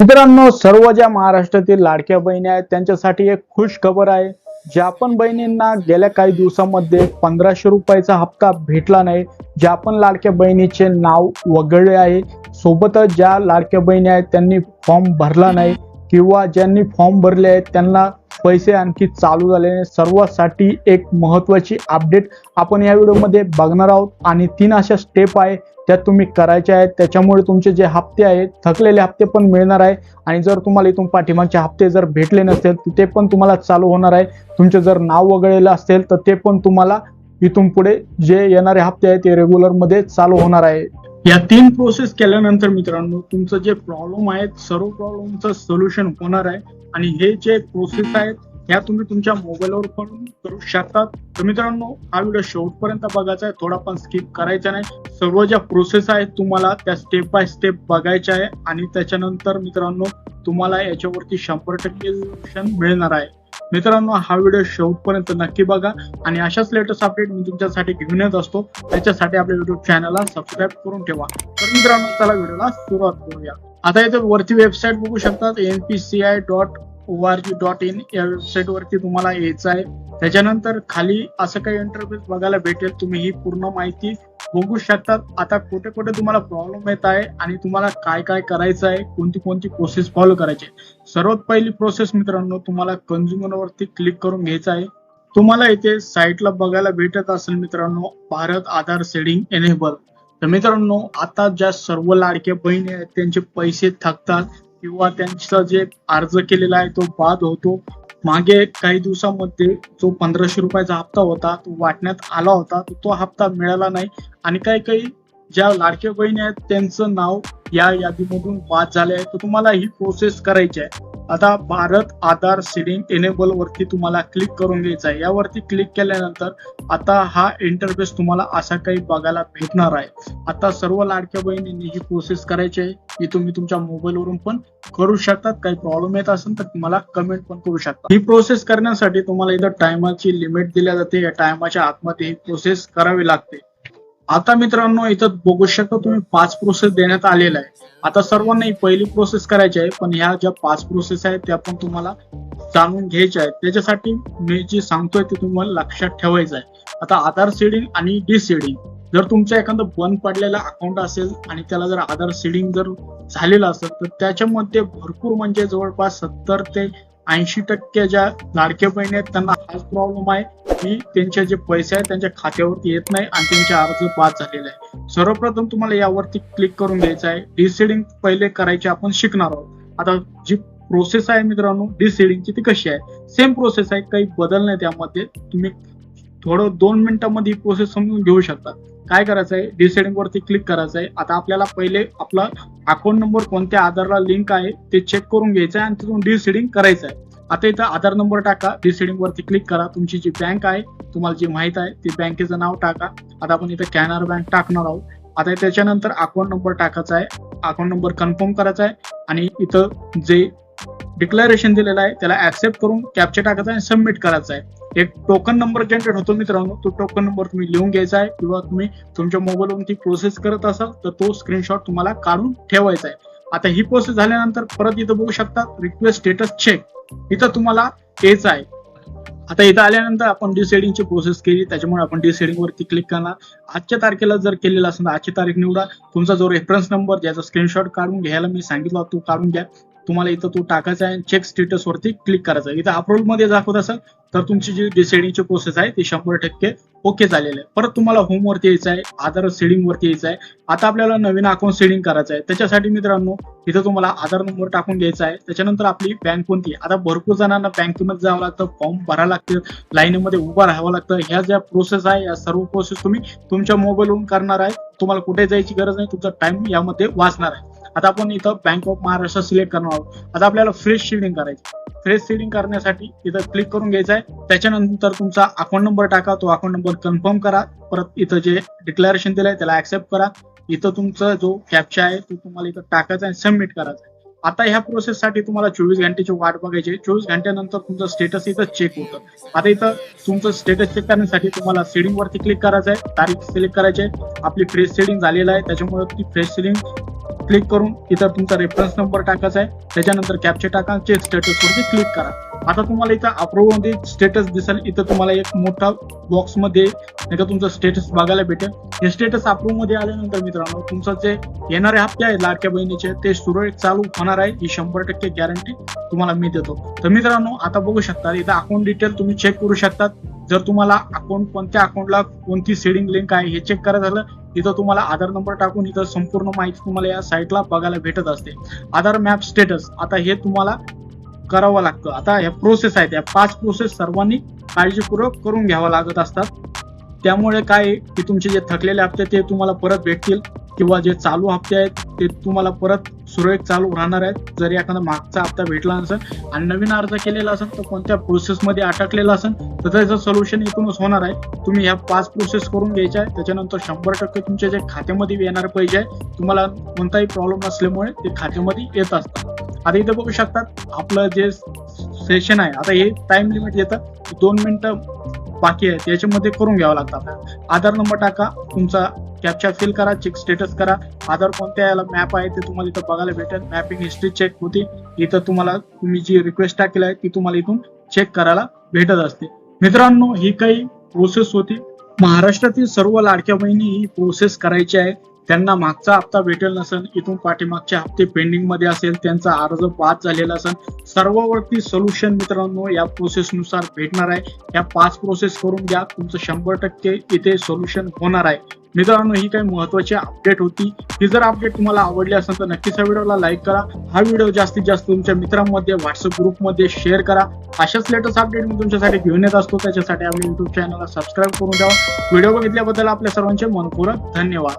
मित्रांनो सर्व ज्या महाराष्ट्रातील लाडक्या बहिणी आहेत त्यांच्यासाठी एक खुश खबर आहे. ज्या पण बहिणींना गेल्या काही दिवसामध्ये पंधराशे रुपयाचा हप्ता भेटला नाही ज्या पण लाडक्या बहिणीचे नाव वगळले आहे सोबतच ज्या लाडक्या बहिणी आहेत त्यांनी फॉर्म भरला नाही किंवा ज्यांनी फॉर्म भरले आहेत त्यांना पैसे आणखी चालू झाले सर्वांसाठी एक महत्त्वाची अपडेट आपण या व्हिडिओमध्ये बघणार आहोत. आणि तीन अशा स्टेप आहे त्या तुम्ही करायच्या आहेत. त्याच्यामुळे तुमचे जे हप्ते आहेत थकलेले हप्ते पण मिळणार आहे. आणि जर तुम्हाला इथून पाठीमागचे हप्ते जर भेटले नसतील तर ते पण तुम्हाला चालू होणार आहे. तुमचे जर नाव वगळलेलं असेल तर ते पण तुम्हाला इथून पुढे जे येणारे हप्ते आहेत ते रेग्युलरमध्ये चालू होणार आहे. या तीन प्रोसेस केल्यानंतर मित्रांनो तुमचं जे प्रॉब्लेम आहेत सर्व प्रॉब्लेमचं सोल्युशन होणार आहे. आणि हे जे प्रोसेस आहेत ह्या तुम्ही तुमच्या मोबाईलवर पण करू शकतात. तर मित्रांनो हा व्हिडिओ शेवटपर्यंत बघायचा आहे. थोडा पण स्किप करायचा नाही. सर्व ज्या प्रोसेस आहेत तुम्हाला त्या स्टेप बाय स्टेप बघायच्या आहे. आणि त्याच्यानंतर मित्रांनो तुम्हाला याच्यावरती शंभर टक्के सोल्युशन मिळणार आहे. मित्रांनो हा व्हिडिओ शेवटपर्यंत नक्की बघा. आणि अशाच लेटेस्ट अपडेट मी तुमच्यासाठी घेऊन येत असतो. त्याच्यासाठी आपल्या युट्यूब चॅनलला सबस्क्राईब करून ठेवा. तर मित्रांनो चला व्हिडिओला सुरुवात करूया. आता इथे वरती वेबसाईट बघू शकतात N P C I dot O R G dot in या वेबसाईट वरती तुम्हाला यायचं आहे. त्याच्यानंतर खाली असं काही इंटरफेस बघायला भेटेल. तुम्ही ही पूर्ण माहिती बघू शकतात. आता कुठे कुठे तुम्हाला प्रॉब्लेम येत आहे आणि तुम्हाला काय काय करायचं आहे कोणती कोणती प्रोसेस फॉलो करायची आहे. सर्वात पहिली प्रोसेस मित्रांनो तुम्हाला कंझ्युमर वरती क्लिक करून घ्यायचं आहे. तुम्हाला इथे साईटला बघायला भेटत असेल मित्रांनो भारत आधार सेडिंग एनेबल तर मित्रांनो आता ज्या सर्व लाडक्या बहिणी आहेत त्यांचे पैसे थकतात. किंवा त्यांचा जे अर्ज केलेला आहे तो बाद होतो. मागे काही दिवसामध्ये जो पंधराशे रुपयाचा हप्ता होता तो वाटण्यात आला होता तो हप्ता मिळाला नाही. आणि काही काही ज्या लाडक्या बहिणी आहेत त्यांचं नाव या यादीमधून बाद झाले आहे तर तुम्हाला ही प्रोसेस करायची आहे. आता भारत आधार सिडिंग एनेबल वरती तुम्हाला क्लिक करून घ्यायचं आहे. यावरती क्लिक केल्यानंतर आता हा इंटरफेस तुम्हाला असा काही बघायला भेटणार आहे. आता सर्व लाडक्या बहिणींनी ही प्रोसेस करायची आहे. ही तुम्ही तुमच्या मोबाईलवरून पण करू शकतात. काही प्रॉब्लेम येत असेल तर तुम्हाला कमेंट पण करू शकता. ही प्रोसेस करण्यासाठी तुम्हाला इथं टायमाची लिमिट दिल्या जाते. या टायमाच्या आतमध्ये ही प्रोसेस करावी लागते. आता मित्रांनो इथं बघू शकता तुम्ही पाच प्रोसेस देण्यात आलेला आहे. आता सर्वांना ही पहिली प्रोसेस करायची आहे पण ह्या ज्या पाच प्रोसेस आहेत त्या पण तुम्हाला जाणून घ्यायच्या आहेत. त्याच्यासाठी मी जे सांगतोय ते तुम्हाला लक्षात ठेवायचं आहे. आता आधार सीडिंग आणि डी सीडिंग जर तुमचं एखादं बंद पडलेलं अकाउंट असेल आणि त्याला जर आधार सीडिंग जर झालेलं असेल तर त्याच्यामध्ये भरपूर म्हणजे जवळपास सत्तर ते ऐंशी टक्के ज्या लाडक्या बहिणी आहेत त्यांना हाच प्रॉब्लेम आहे. की त्यांचे जे पैसे आहेत त्यांच्या खात्यावरती येत नाही आणि त्यांचे अर्ज बाद झालेले आहे. सर्वप्रथम तुम्हाला यावरती क्लिक करून घ्यायचं आहे. डिसिडिंग पहिले करायचे आपण शिकणार आहोत. आता जी प्रोसेस आहे मित्रांनो डिसिडिंगची ती कशी आहे? सेम प्रोसेस आहे काही बदल नाही त्यामध्ये. तुम्ही थोडं दोन मिनिटांमध्ये ही प्रोसेस समजून घेऊ शकता. काय करायचं आहे? डिसेडिंग वरती क्लिक करायचं आहे. आता आपल्याला पहिले आपला अकाउंट नंबर कोणत्या आधारला लिंक आहे ते चेक करून घ्यायचं आहे आणि तिथून डिसेडिंग करायचं आहे. आता इथं आधार नंबर टाका डिसेडिंग वरती क्लिक करा. तुमची जी बँक आहे तुम्हाला जी माहीत आहे ती बँकेचं नाव टाका. आता आपण इथं कॅनरा बँक टाकणार आहोत. आता त्याच्यानंतर अकाउंट नंबर टाकायचा आहे. अकाउंट नंबर कन्फर्म करायचा आहे. आणि इथं जे डिक्लेरेशन दिलेलं आहे त्याला ऍक्सेप्ट करून कॅप्चर टाकायचा आणि सबमिट करायचा आहे. एक टोकन नंबर जनरेट होतो मित्रांनो. तो टोकन नंबर तुम्ही लिहून घ्यायचा आहे. किंवा तुम्ही तुमच्या मोबाईलवरून ती प्रोसेस करत असाल तर तो स्क्रीनशॉट तुम्हाला काढून ठेवायचा आहे. आता ही प्रोसेस झाल्यानंतर परत इथं बघू शकता रिक्वेस्ट स्टेटस चेक इथं तुम्हाला यायचं आहे. आता इथं आल्यानंतर आपण डिसेडिंगची प्रोसेस केली त्याच्यामुळे आपण डिसेडिंग वरती क्लिक करणार. आजच्या तारखेला जर केलेलं असेल तर आजची तारीख निवडा. तुमचा जो रेफरन्स नंबर ज्याचा स्क्रीनशॉट काढून घ्यायला मी सांगितलं तो काढून घ्या. तुम्हाला इथं तो टाकायचा आहे चेक स्टेटस वरती क्लिक करायचा आहे. इथं अप्रूव्हलमध्ये दाखवत असेल तर तुमची जी डिसेडिंगची प्रोसेस आहे ती शंभर टक्के ओके झालेली आहे. परत तुम्हाला होम वरती यायचं आहे आधार सेडिंग वरती यायचं आहे. आता आपल्याला नवीन अकाउंट सेडिंग करायचं आहे. त्याच्यासाठी मित्रांनो इथं तुम्हाला आधार नंबर टाकून घ्यायचा आहे. त्याच्यानंतर आपली बँक कोणती आहे? आता भरपूर जणांना बँकेमध्ये जावं लागतं फॉर्म भरावं लागतं लाईनीमध्ये उभं राहावं लागतं. ह्या ज्या प्रोसेस आहे या सर्व प्रोसेस तुम्ही तुमच्या मोबाईलवरून करणार आहे. तुम्हाला कुठे जायची गरज नाही तुमचा टाइम यामध्ये वाचणार आहे. आता आपण इथं बँक ऑफ महाराष्ट्र सिलेक्ट करणार आहोत. आता आपल्याला फ्रेश सीडिंग करायची. फ्रेश सीडिंग करण्यासाठी इथं क्लिक करून घ्यायचं आहे. त्याच्यानंतर तुमचा अकाउंट नंबर टाका. तो अकाउंट नंबर कन्फर्म करा. परत इथं जे डिक्लेरेशन दिलंय त्याला ऍक्सेप्ट करा. इथं तुमचा जो कॅप्चा आहे तो तुम्हाला इथं टाकायचा आहे सबमिट करायचा आहे. आता ह्या प्रोसेससाठी तुम्हाला चोवीस घंटेची वाट बघायची चोवीस घंट्यानंतर तुमचं स्टेटस इथं चेक होतं. आता इथं तुमचं स्टेटस चेक करण्यासाठी तुम्हाला सेडिंग वरती क्लिक करायचं आहे. तारीख सिलेक्ट करायची आहे. आपली फ्रेश सेडिंग झालेलं आहे. त्याच्यामुळे ती फ्रेश सेडिंग क्लिक करून इथं तुमचा रेफरन्स नंबर टाकायचा आहे त्याच्यानंतर कॅपचे टाकायचे स्टेटस वरती क्लिक करा. आता तुम्हाला इथं अप्रूव्हमध्ये स्टेटस दिसेल. इथं तुम्हाला एक मोठा बॉक्समध्ये नाही का तुमचं स्टेटस बघायला भेटेल. हे स्टेटस अप्रूव्हमध्ये आल्यानंतर मित्रांनो तुमचं जे येणारे हप्ते आहेत लाडक्या बहिणीचे ते सुरळीत चालू होणार आहे. ही शंभर टक्के गॅरंटी तुम्हाला मी देतो. तर मित्रांनो आता बघू शकता इथं अकाउंट डिटेल तुम्ही चेक करू शकतात. जर तुम्हाला अकाउंट कोणत्या अकाउंटला कोणती सेडिंग लिंक आहे हे चेक करायचं झालं तिथं तुम्हाला आधार नंबर टाकून इथं संपूर्ण माहिती तुम्हाला या साईटला बघायला भेटत असते. आधार मॅप स्टेटस आता हे तुम्हाला करावं लागतं. आता ह्या प्रोसेस आहेत. या पाच प्रोसेस सर्वांनी काळजीपूर्वक करून घ्यावं लागत असतात. त्यामुळे काय आहे की तुमचे जे थकलेले हप्ते ते तुम्हाला परत भेटतील. किंवा जे चालू हप्ते आहेत ते तुम्हाला परत सुरळीत चालू राहणार आहेत. जर एखादा मागचा हप्ता भेटला नसेल आणि नवीन अर्ज केलेला असेल तर कोणत्या प्रोसेसमध्ये अटकलेला असेल तर त्याचं सोल्युशन इथूनच होणार आहे. तुम्ही ह्या पाच प्रोसेस करून घ्यायच्या आहे त्याच्यानंतर शंभर टक्के तुमच्या जे खात्यामध्ये येणार पैसे आहे तुम्हाला कोणताही प्रॉब्लेम नसल्यामुळे ते खात्यामध्ये येत असतात. आता इथे बघू शकतात आपलं जे सेशन आहे आता हे टाइम लिमिट येतं. दोन मिनिटं बाकी आहे त्याच्यामध्ये करून घ्यावं लागतं आपल्याला आधार नंबर टाका. तुमचा कॅप्चा फिल करा चेक स्टेटस करा. आधार कोणत्या याला मॅप आहे ते तुम्हाला इथं बघायला भेटेल. मॅपिंग हिस्ट्री चेक होती. इथं तुम्हाला तुम्ही जी रिक्वेस्ट टाकली आहे ती तुम्हाला इथून चेक करायला भेटत असते. मित्रांनो ही काही प्रोसेस होती. महाराष्ट्रातील सर्व लाडक्या बहिणी ही प्रोसेस करायची आहे. त्यांना मागचा हप्ता भेटेल नसेल इथून पाठीमागचे हप्ते पेंडिंगमध्ये असेल त्यांचा अर्ज बाद झालेला असेल सर्ववरती सोल्युशन मित्रांनो या प्रोसेसनुसार भेटणार आहे. या पाच प्रोसेस करून घ्या तुमचं शंभर टक्के इथे सोल्युशन होणार आहे. मित्रांनो ही काही महत्वाची अपडेट होती. ही जर अपडेट तुम्हाला आवडली असेल तर नक्कीच या व्हिडिओला लाईक करा. हा व्हिडिओ जास्तीत जास्त तुमच्या मित्रांमध्ये व्हॉट्सअप ग्रुपमध्ये शेअर करा. अशाच लेटेस्ट अपडेट मी तुमच्यासाठी घेऊन येत असतो. त्याच्यासाठी आपल्या युट्यूब चॅनलला सबस्क्राईब करून द्यावा व्हिडिओ बघितल्याबद्दल आपल्या सर्वांचे मनपूर्वक धन्यवाद.